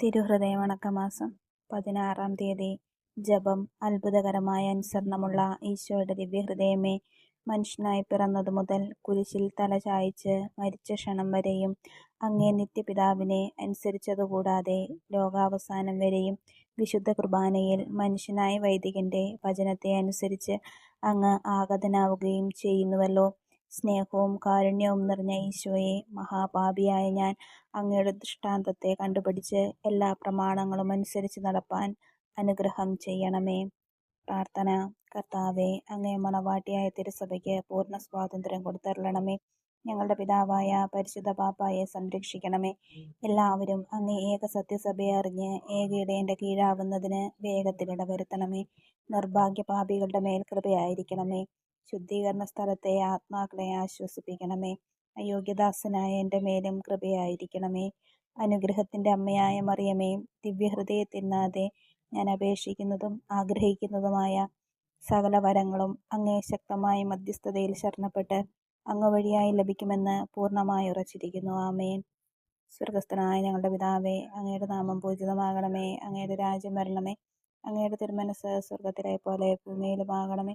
തിരുഹൃദയ മാസം പതിനാറാം തീയതി. ജപം അത്ഭുതകരമായ അനുസരണമുള്ള ഈശോയുടെ ദിവ്യഹൃദയമേ മനുഷ്യനായി പിറന്നതു മുതൽ കുരിശിൽ തല മരിച്ച ക്ഷണം വരെയും അങ്ങേ നിത്യപിതാവിനെ അനുസരിച്ചതുകൂടാതെ ലോകാവസാനം വരെയും വിശുദ്ധ കുർബാനയിൽ മനുഷ്യനായ വൈദികന്റെ വചനത്തെ അനുസരിച്ച് അങ്ങ് ആഗതനാവുകയും ചെയ്യുന്നുവല്ലോ. സ്നേഹവും കാരുണ്യവും നിറഞ്ഞ ഈശോയെ മഹാപാപിയായ ഞാൻ അങ്ങയുടെ ദൃഷ്ടാന്തത്തെ കണ്ടുപിടിച്ച് എല്ലാ പ്രമാണങ്ങളും അനുസരിച്ച് നടപ്പാൻ അനുഗ്രഹം ചെയ്യണമേ. പ്രാർത്ഥന. കർത്താവെ അങ്ങേ മണവാട്ടിയായ തിരുസഭയ്ക്ക് പൂർണ സ്വാതന്ത്ര്യം കൊടുത്തരളണമേ. ഞങ്ങളുടെ പിതാവായ പരിശുദ്ധ പാപ്പായെ സംരക്ഷിക്കണമേ. എല്ലാവരും അങ്ങേ ഏക സത്യസഭയെ അറിഞ്ഞ് ഏക ഇടയന്റെ കീഴാവുന്നതിന് വേഗത്തിലിട വരുത്തണമേ നിർഭാഗ്യ പാപികളുടെ മേൽ കൃപയായിരിക്കണമേ ശുദ്ധീകരണ സ്ഥലത്തെ ആത്മാക്കളെ ആശ്വസിപ്പിക്കണമേ. അയോഗ്യദാസനായ എന്റെ മേലും കൃപയായിരിക്കണമേ. അനുഗ്രഹത്തിന്റെ അമ്മയായ മറിയമേ ദിവ്യഹൃദയത്തിനാതെ ഞാൻ അപേക്ഷിക്കുന്നതും ആഗ്രഹിക്കുന്നതുമായ സകല വരങ്ങളും അങ്ങേ ശക്തമായ മധ്യസ്ഥതയിൽ ശരണപ്പെട്ട് അങ്ങ് വഴിയായി ലഭിക്കുമെന്ന് പൂർണമായി ഉറച്ചിരിക്കുന്നു. ആമേൻ. സ്വർഗസ്ഥനായ ഞങ്ങളുടെ പിതാവേ അങ്ങയുടെ നാമം പൂജിതമാകണമേ. അങ്ങയുടെ രാജ്യം വരണമേ. അങ്ങയുടെ തിരുമനസ് സ്വർഗത്തിലെ പോലെ ഭൂമിയിലുമാകണമേ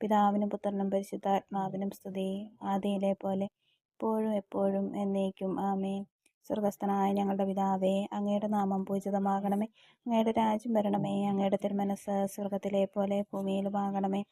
പിതാവിനും പുത്രനും പരിശുദ്ധാത്മാവിനും സ്തുതി. ആദിയിലെ പോലെ ഇപ്പോഴും എപ്പോഴും എന്നേക്കും. ആമേൻ. സ്വർഗസ്ഥനായ ഞങ്ങളുടെ പിതാവേ അങ്ങയുടെ നാമം പൂജിതമാകണമേ. അങ്ങയുടെ രാജ്യം വരണമേ. അങ്ങയുടെ തിരുമനസ് സ്വർഗത്തിലെ പോലെ ഭൂമിയിലുമാകണമേ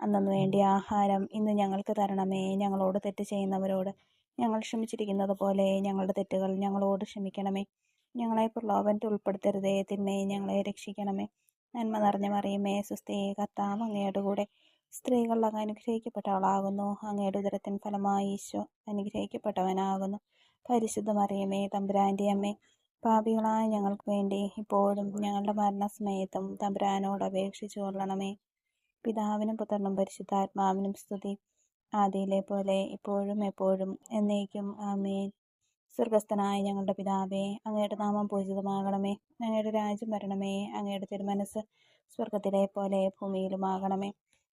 അന്നു വേണ്ടി ആഹാരം ഇന്ന് ഞങ്ങൾക്ക് തരണമേ. ഞങ്ങളോട് തെറ്റ് ചെയ്യുന്നവരോട് ഞങ്ങൾ ക്ഷമിച്ചിരിക്കുന്നത് പോലെ ഞങ്ങളുടെ തെറ്റുകൾ ഞങ്ങളോട് ക്ഷമിക്കണമേ. ഞങ്ങളെ പ്രലോഭനത്തിൽ ഉൾപ്പെടുത്തരുതേ. തിന്മയെ ഞങ്ങളെ രക്ഷിക്കണമേ. നന്മ നിറഞ്ഞ മറിയമേ. സുസ്ഥേ കർത്താവ് അങ്ങയുടെ കൂടെ സ്ത്രീകൾ അങ്ങ് അനുഗ്രഹിക്കപ്പെട്ടവളാകുന്നു. അങ്ങയുടെ ഉദരത്തിൻ ഫലമായി ഈശോ അനുഗ്രഹിക്കപ്പെട്ടവനാകുന്നു. പരിശുദ്ധ മറിയമേ തമ്പുരാന്റെ അമ്മേ പാപികളായ ഞങ്ങൾക്ക് വേണ്ടി ഇപ്പോഴും ഞങ്ങളുടെ മരണസമയത്തും തമ്പുരാനോട് അപേക്ഷിച്ചു കൊള്ളണമേ പിതാവിനും പുത്രനും പരിശുദ്ധാത്മാവിനും സ്തുതി. ആദിയിലെ പോലെ ഇപ്പോഴും എപ്പോഴും എന്നേക്കും ആമേൻ. സ്വർഗസ്ഥനായ ഞങ്ങളുടെ പിതാവേ അങ്ങയുടെ നാമം പൂജിതമാകണമേ. അങ്ങയുടെ രാജ്യം വരണമേ. അങ്ങയുടെ തിരുമനസ് സ്വർഗത്തിലെ പോലെ ഭൂമിയിലുമാകണമേ.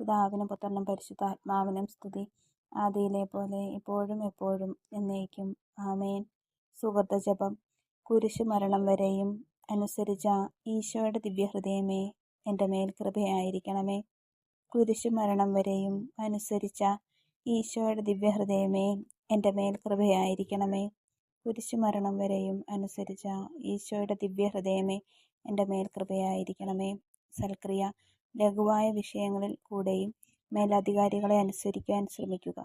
പിതാവിനും പുത്രനും പരിശുദ്ധാത്മാവിനും സ്തുതി. ആദിയിലെ പോലെ ഇപ്പോഴും എപ്പോഴും എന്നേക്കും. ആമേൻ. സുഹൃത്ത ജപം. കുരിശു മരണം വരെയും അനുസരിച്ച ഈശോയുടെ ദിവ്യഹൃദയമേ എന്റെ മേൽ കൃപയായിരിക്കണമേ. കുരിശു മരണം വരെയും അനുസരിച്ച ഈശോയുടെ ദിവ്യഹൃദയമേ എന്റെ മേൽ കൃപയായിരിക്കണമേ. കുരിശു മരണം വരെയും അനുസരിച്ച ഈശോയുടെ ദിവ്യഹൃദയമേ എന്റെ മേൽ കൃപയായിരിക്കണമേ. സൽക്രിയ. ലഘുവായ വിഷയങ്ങളിൽ കൂടെയും മേലധികാരികളെ അനുസരിക്കാൻ ശ്രമിക്കുക.